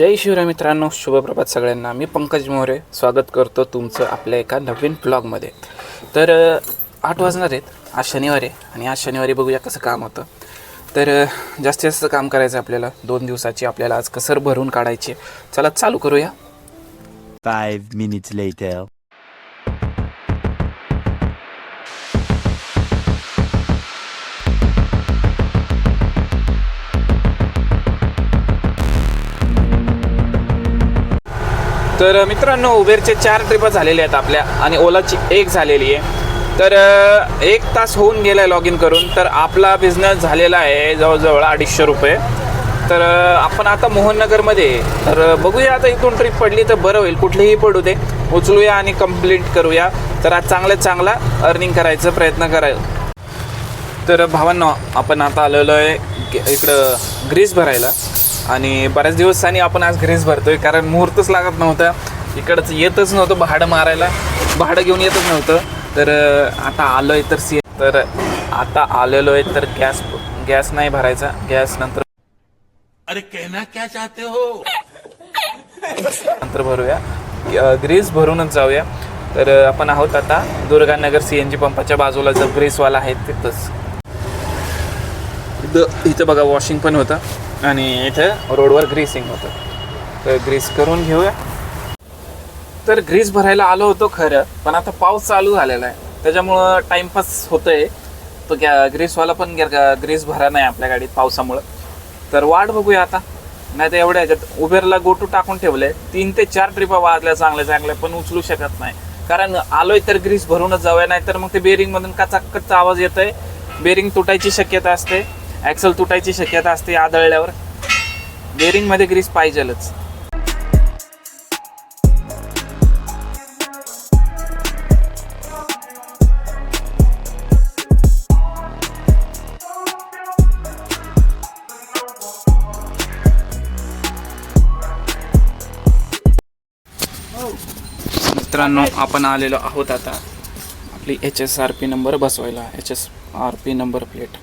जय शिवराय मित्रांनो शुभप्रभात सगळ्यांना. मी पंकज मोरे स्वागत करतो तुमचं आपल्या एका नवीन ब्लॉगमध्ये. तर आठ वाजणार आहेत आज शनिवारी आहे आणि आज शनिवारी बघूया कसं काम होतं. तर जास्तीत जास्त काम करायचं आहे आपल्याला. दोन दिवसाची आपल्याला आज कसर भरून काढायची चला चालू करूया. Five minutes later. तर मित्रांनो उबेरचे चार ट्रिपं झालेले आहेत आपल्या आणि ओलाची एक झालेली आहे. तर एक तास होऊन गेला आहे लॉग इन करून तर आपला बिझनेस झालेला आहे जवळजवळ अडीचशे रुपये. तर आपण आता मोहननगरमध्ये तर बघूया आता इथून ट्रिप पडली तर बरं होईल कुठलीही पडू दे. उचलूया आणि कंप्लीट करूया. तर आज चांगल्यात चांगला अर्निंग करायचा प्रयत्न करायला तर भावांनो आपण आता आलेलो आहे इकडं ग्रीस भरायला. आणि बऱ्याच दिवसांनी आपण आज ग्रीस भरतोय कारण मुहूर्तच लागत नव्हता. इकडंच येतच नव्हतं भाडं मारायला. भाडं घेऊन येतच नव्हतं. तर आता आलो आहे तर सी तर आता आलेलो आहे तर गॅस गॅस नाही भरायचा. गॅस नंतर अरे कहना क्या चाहते हो? नंतर भरूया. ग्रीस भरूनच जाऊया. तर आपण आहोत आता दुर्गानगर सी एन जी पंपाच्या बाजूला. जो ग्रीसवाला आहे तिथंच. इथं इथं बघा वॉशिंग पण होतं. आणि इथं रोडवर ग्रीसिंग होतं. तर ग्रीस करून घेऊया. तर ग्रीस भरायला आलो होतो खरं पण आता पाऊस चालू झालेला आहे. त्याच्यामुळं टाईमपास होतंय. तो गॅ ग्रीसवाला पण ग्रीस भरा नाही आपल्या गाडीत पावसामुळं. तर वाट बघूया आता. नाही तर एवढ्या ह्याच्यात उबेरला गोटू टाकून ठेवले. तीन ते चार ट्रिपा वाजल्या चांगल्या चांगल्या पण उचलू शकत नाही. कारण आलोय तर ग्रीस भरूनच जाऊया नाही तर मग ते बेरिंगमधून कचाकचा आवाज येतोय. बेरिंग तुटायची शक्यता असते. ॲक्सल तुटायची शक्यता असते आदळल्यावर. बेरिंगमध्ये ग्रीस पाहिजेलच. मित्रांनो आपण आलेलो आहोत आता. आपली H S R P number बसवायला. H S R P number plate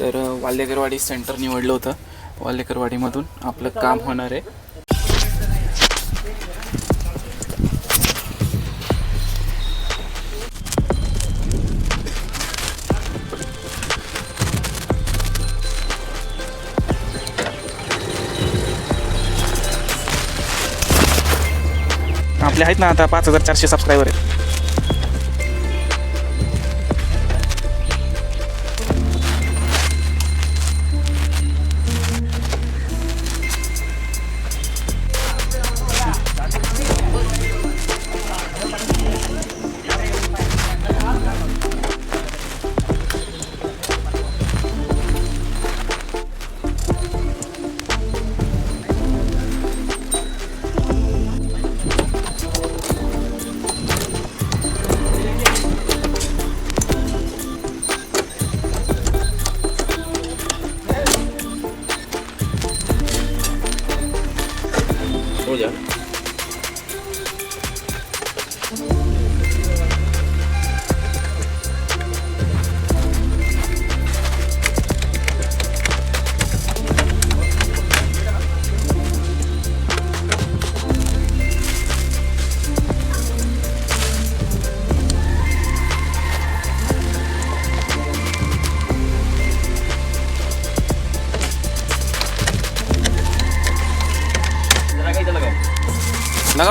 तर अ, वाल्हेकरवाडी सेंटर निवडलं होतं. वाल्हेकरवाडीमधून आपलं काम होणार आहे. आपले आहेत ना आता पाच हजार चारशे सबस्क्रायबर आहेत.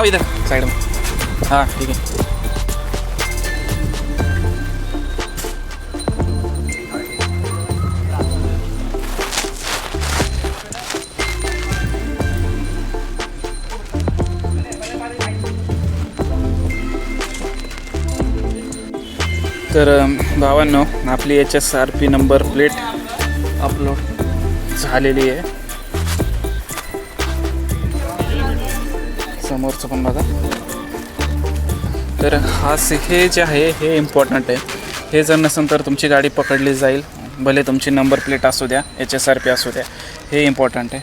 इधर। साइड में। हाँ ठीक है। तर भावांनो आपली H S R P number plate upload झालेली आहे. समोरचं पण बघा. तर हा हे जे आहे हे इम्पॉर्टंट आहे. हे जर नसेल तर तुमची गाडी पकडली जाईल. भले तुमची नंबर प्लेट असू द्या एच एस आर पी असू द्या. हे इम्पॉर्टंट आहे.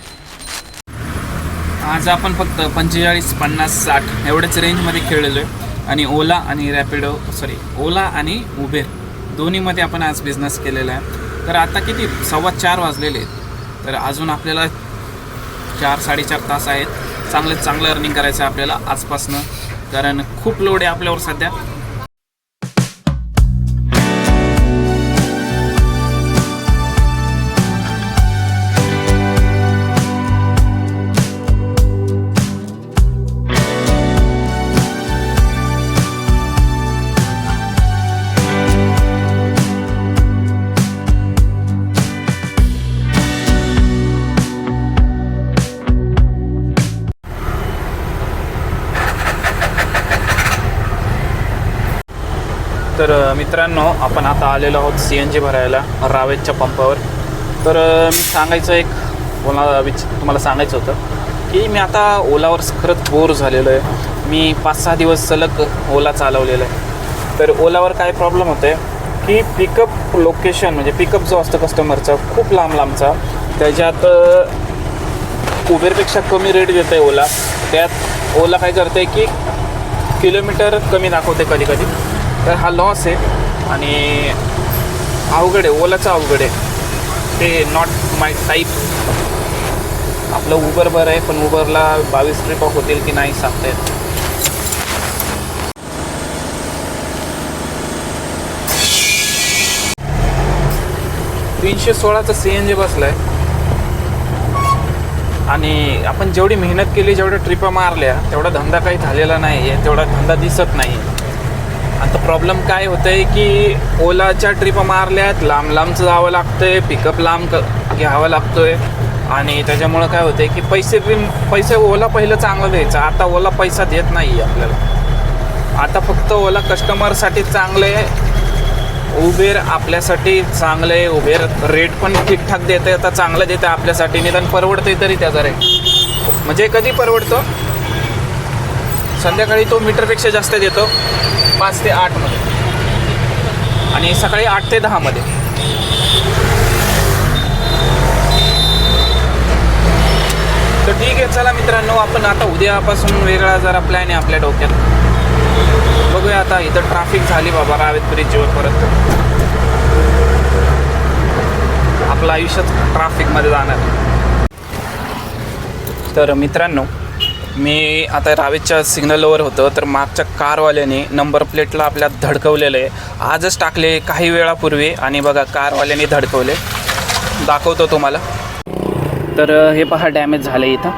आज आपण फक्त पंचेचाळीस पन्नास साठ एवढ्याच रेंजमध्ये खेळलेलो आहे. आणि ओला आणि रॅपिडो सॉरी ओला आणि उबेर. दोन्हीमध्ये आपण आज बिझनेस केलेला आहे. तर आता किती? सव्वा चार वाजलेले आहेत. तर अजून आपल्याला चार साडेचार तास आहेत. चांगलं चांगलं अर्निंग करायचं आहे आपल्याला आजपासनं. कारण खूप लोड आहे आपल्यावर सध्या. तर मित्रांनो आपण आता आलेलो आहोत सी एन जी भरायला रावेतच्या पंपावर. तर मी सांगायचं एक मला विच तुम्हाला सांगायचं होतं की मी आता ओलावर खरंच बोर झालेलो आहे. मी पाच सहा दिवस सलग ओला चालवलेला आहे. तर ओलावर काय प्रॉब्लेम होतं आहे की पिकअप लोकेशन म्हणजे पिकअप जो असतो कस्टमरचा खूप लांब लांबचा त्याच्यात उबेरपेक्षा कमी रेट देत आहे ओला. त्यात ओला काय करते की किलोमीटर कमी दाखवते कधी कधी तर हा लॉस आहे. आणि अवघड आहे ओलाचा अवघड आहे. ते नॉट माय टाईप आपलं उबर बरं आहे पण उबरला बावीस ट्रिप ऑफ होतील की नाही सांगता येत. तीनशे सोळाचा सी एन जी बसला आहे आणि आपण जेवढी मेहनत केली जेवढ्या ट्रिपा मारल्या तेवढा धंदा काही झालेला नाही आहे तेवढा धंदा दिसत नाही आता प्रॉब्लेम काय होतं आहे की ओलाच्या ट्रिपा मारल्यात लांब लांबचं जावं लागतंय पिकअप लांब क लागतो लागतोय. आणि त्याच्यामुळं काय होतं आहे की पैसे बिन पैसे ओला पहिलं चांगलं द्यायचं. आता ओला पैसा देत नाही आपल्याला. आता फक्त ओला कस्टमरसाठी चांगलं आहे. उबेर आपल्यासाठी चांगलं आहे. उबेर रेट पण ठीकठाक देते आता चांगलं देते आपल्यासाठी. निदान आहे तरी त्याचा रेट म्हणजे कधी परवडतं? संध्याकाळी तो मीटरपेक्षा जास्त देतो पाच ते आठमध्ये आणि सकाळी आठ ते दहामध्ये तर ठीक आहे चला मित्रांनो आपण आता उद्यापासून वेगळा जरा प्लॅन आहे आपल्या डोक्यात. बघूया आता इथं ट्रॅफिक झाली बाबा रावेत ब्रिजवर परत. आपलं आयुष्यच ट्रॅफिकमध्ये जाणार. तर मित्रांनो मी आता रावेतच्या सिग्नलवर होतं तर मागच्या कारवाल्याने नंबर प्लेटला आपल्या धडकवलेलं आहे. आजच टाकले काही वेळापूर्वी आणि बघा कारवाल्याने धडकवले. दाखवतो तुम्हाला. तर हे पहा डॅमेज झालं इथं.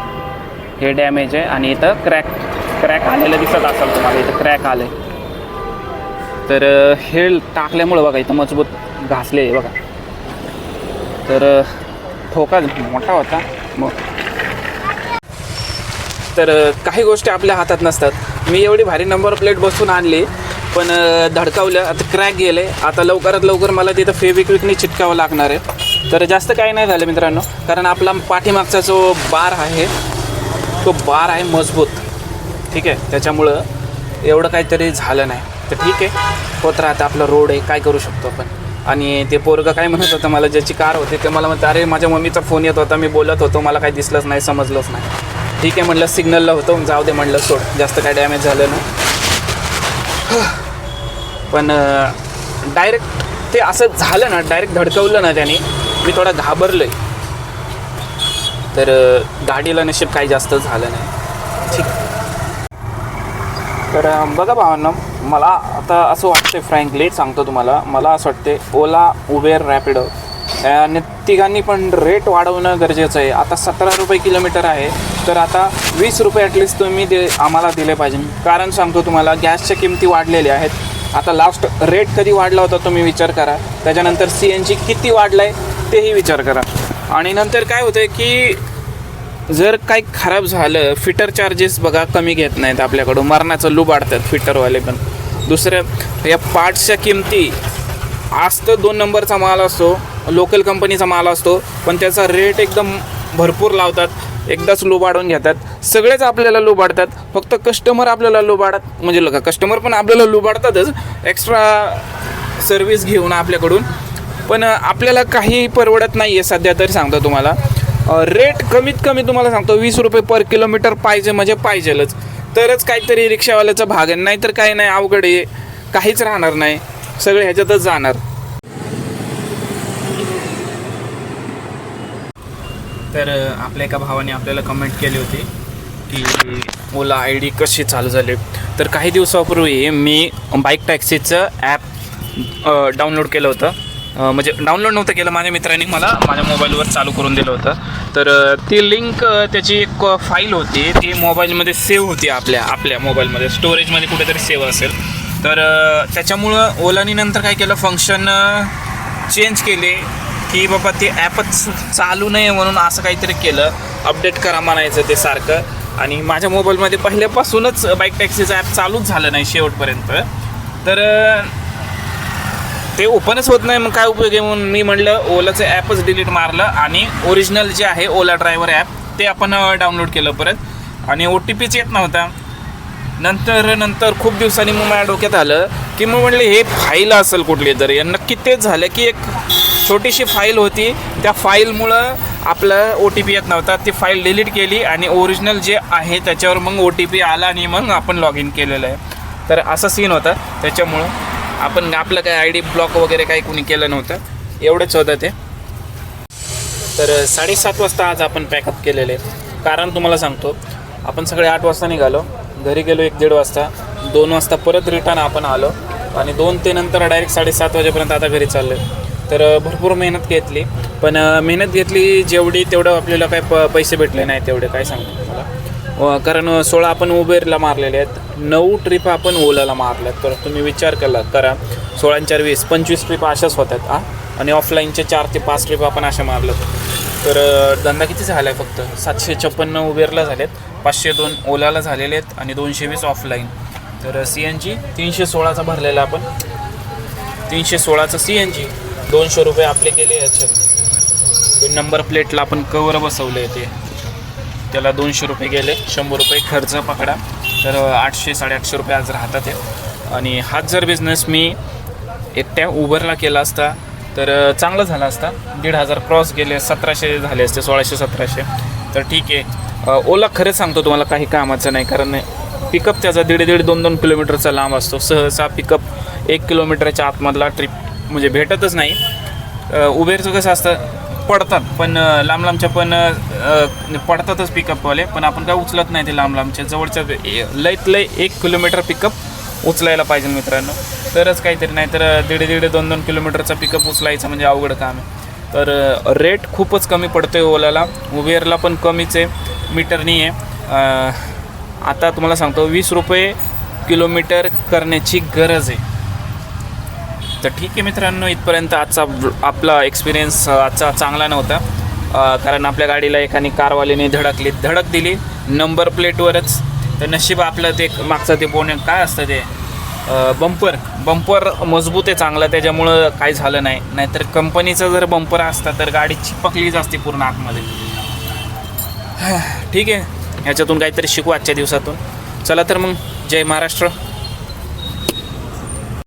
हे डॅमेज आहे आणि इथं क्रॅक क्रॅक आलेलं दिसत असाल तुम्हाला. इथं क्रॅक आलं तर हे टाकल्यामुळं बघा इथं मजबूत घासले आहे बघा. तर ठोका मोठा होता. मग तर काही गोष्टी आपल्या हातात नसतात. मी एवढी भारी नंबर प्लेट बसून आणली पण धडकावलं आता क्रॅक गेले. आता लवकरात लवकर मला तिथं फेविक्विकने चिटकावं लागणार आहे. तर जास्त काही नाही झालं मित्रांनो. कारण आपला पाठीमागचा जो बार आहे तो बार आहे मजबूत. ठीक आहे? त्याच्यामुळं एवढं काहीतरी झालं नाही. तर ठीक आहे. होत राहतं. आपला रोड आहे. काय करू शकतो आपण? आणि ते पोरगं काय म्हणत होतं मला ज्याची कार होती ते मला म्हणतं अरे माझ्या मम्मीचा फोन येत होता. मी बोलत होतो. मला काही दिसलंच नाही समजलंच नाही. ठीक आहे म्हणलं सिग्नलला होतो. जाऊ दे म्हटलं सोड. जास्त काय डॅमेज झालं ना पण डायरेक्ट ते असं झालं ना डायरेक्ट धडकवलं ना त्याने मी थोडा घाबरलोय. तर गाडीला नशीब काही जास्त झालं नाही. ठीक. तर बघा भावांना मला आता असं वाटतंय फ्रँकली सांगतो तुम्हाला मला असं वाटते ओला उबेर रॅपिडो आणि तिघांनी पण रेट वाढवणं गरजेचं आहे. आता सतरा रुपये किलोमीटर आहे. तर आता वीस रुपये ॲटलिस्ट तुम्ही दे आम्हाला दिले पाहिजे. कारण सांगतो तुम्हाला गॅसच्या किमती वाढलेल्या आहेत. आता लास्ट रेट कधी वाढला होता तुम्ही विचार करा. त्याच्यानंतर सी एन जी किती वाढला आहे तेही विचार करा. आणि नंतर काय होतं आहे की जर काही खराब झालं फिटर चार्जेस बघा कमी घेत नाहीत आपल्याकडून. मरणाचं लुबाडतात फिटरवाले पण. दुसरं या पार्ट्सच्या किमती आज तर दोन नंबरचा माल असतो लोकल कंपनीचा माल असतो पण त्याचा रेट एकदम भरपूर लावतात. एकदाच लोबाडून घेतात. सगळेच आपल्याला लोबाडतात. फक्त कस्टमर आपल्याला लोबाडत म्हणजे लोक कस्टमर पण आपल्याला लुबाडतातच. एक्स्ट्रा सर्विस घेऊन आपल्याकडून. पण आपल्याला काही परवडत नाही आहे सध्या तरी सांगतो तुम्हाला. रेट कमीत कमी तुम्हाला सांगतो वीस रुपये पर किलोमीटर पाहिजे म्हणजे पाहिजेलच. तरच काहीतरी रिक्षावाल्याचा भाग आहे. नाहीतर काही नाही अवघड आहे. काहीच राहणार नाही. सगळे ह्याच्यातच जाणार. तर आपल्या एका भावाने आपल्याला कमेंट केली होती की ओला आय डी कशी चालू झाली तर काही दिवसापूर्वी मी बाईक टॅक्सीचं ॲप डाउनलोड केलं होतं. म्हणजे डाउनलोड नव्हतं केलं माझ्या मित्रांनी मला माझ्या मोबाईलवर चालू करून दिलं होतं. तर ती लिंक त्याची एक फाईल होती. ती मोबाईलमध्ये सेव्ह होती आपल्या आपल्या मोबाईलमध्ये स्टोरेजमध्ये कुठेतरी सेव्ह असेल. तर त्याच्यामुळं ओलानी नंतर काय केलं फंक्शन चेंज केले. की बाबा ते ॲपच चालू नाही म्हणून असं काहीतरी केलं. अपडेट करा म्हणायचं ते सारखं. आणि माझ्या मोबाईलमध्ये पहिल्यापासूनच बाईक टॅक्सीचं ॲप चालूच झालं नाही शेवटपर्यंत. तर ते ओपनच होत नाही मग काय उपयोग आहे म्हणून मी म्हणलं ओलाचं ॲपच डिलीट मारलं आणि ओरिजिनल जे आहे ओला ड्रायव्हर ॲप ते आपण डाउनलोड केलं परत. आणि ओ टी पीच येत नव्हता. नंतर नंतर खूप दिवसांनी मग माझ्या डोक्यात आलं की मग म्हणलं हे फाईल असेल कुठली तरी. नक्की तेच झालं की एक छोटीशी फाईल होती. त्या फाईलमुळं आपलं ओ टी पी येत नव्हता. ती फाईल डिलीट केली आणि ओरिजिनल जे आहे त्याच्यावर मग ओ टी पी आला आणि मग आपण लॉग इन केलेलं आहे. तर असा सीन होता. त्याच्यामुळं आपण आपलं काय आय डी ब्लॉक वगैरे काही कुणी केलं नव्हतं. एवढंच होतं ते. तर साडेसात वाजता आज आपण पॅकअप केलेले आहे. कारण तुम्हाला सांगतो आपण सगळे आठ वाजता निघालो. घरी गेलो एक दीड वाजता. दोन वाजता परत रिटर्न आपण आलो. आणि दोन ते नंतर डायरेक्ट साडेसात वाजेपर्यंत आता घरी चाललो तर भरपूर मेहनत घेतली. पण मेहनत घेतली जेवढी तेवढं आपल्याला काय प पैसे भेटले नाही तेवढे. काय सांगतो मला कारण सोळा आपण उबेरला मारलेले आहेत. नऊ ट्रिप आपण ओलाला मारल्यात. तर तुम्ही विचार केला करा. सोळा चार वीस पंचवीस ट्रिप अशाच होत्यात आ आणि ऑफलाईनचे चार ते पाच ट्रिप आपण अशा मारल्यात. तर धंदा किती झाला आहे फक्त? सातशे छप्पन्न उबेरला झालेत. पाचशे दोन ओलाला झालेले आहेत आणि दोनशे वीस ऑफलाईन. तर सी एन जी तीनशे सोळाचा भरलेला आपण. तीनशे सोळाचं सी एन जी. दोनशे रुपये आपले गेले याच्यात. नंबर प्लेटला आपण कवर बसवलं आहे ते. त्याला दोनशे रुपये गेले. शंभर रुपये खर्च पकडा. तर आठशे साडेआठशे रुपये आज राहतात आणि हाच जर बिझनेस मी एकट्या उबरला केला असता तर चांगलं झालं असता. दीड हजार क्रॉस गेले सतराशे झाले असते सोळाशे सतराशे. तर ठीक आहे. ओला खरंच सांगतो तुम्हाला काही कामाचं नाही. कारण पिकअप त्याचा दीड दीड दोन दोन किलोमीटरचा लांब असतो. सहसा पिकअप एक किलोमीटरच्या आतमधला ट्रिप म्हणजे भेटतच नाही. उबेरचं कसं असतं पडतात पण लांब लांबच्या पण पडतातच पिकअपवाले पण आपण काय उचलत नाही ते लांब लांबच्या जवळच्या ए- लई लय एक किलोमीटर पिकअप उचलायला पाहिजे मित्रांनो. तरच काहीतरी नाही तर दीड दीड दोन दोन किलोमीटरचा पिकअप उचलायचं म्हणजे अवघड काम आहे. तर रेट खूपच कमी पडतो आहे ओलाला उबेरला पण कमीच आहे मीटरनी आहे. आता तुम्हाला सांगतो वीस रुपये किलोमीटर करण्याची गरज आहे. तर ठीक आहे मित्रांनो इथपर्यंत आजचा आपला एक्सपिरियन्स आजचा चांगला नव्हता. कारण आपल्या गाडीला एकाने कारवाल्याने धडकली धडक दिली. नंबर प्लेटवरच तर नशीब आपलं ते मागचं ते पोणे काय असतं ते? बंपर बंपर मजबूत आहे चांगला त्याच्यामुळं काही झालं नाही. नाहीतर कंपनीचं जर बंपर असतं तर गाडी चिपकलीच असते पूर्ण आतमध्ये. ठीक आहे. ह्याच्यातून काहीतरी शिकू आजच्या दिवसातून. चला तर मग जय महाराष्ट्र.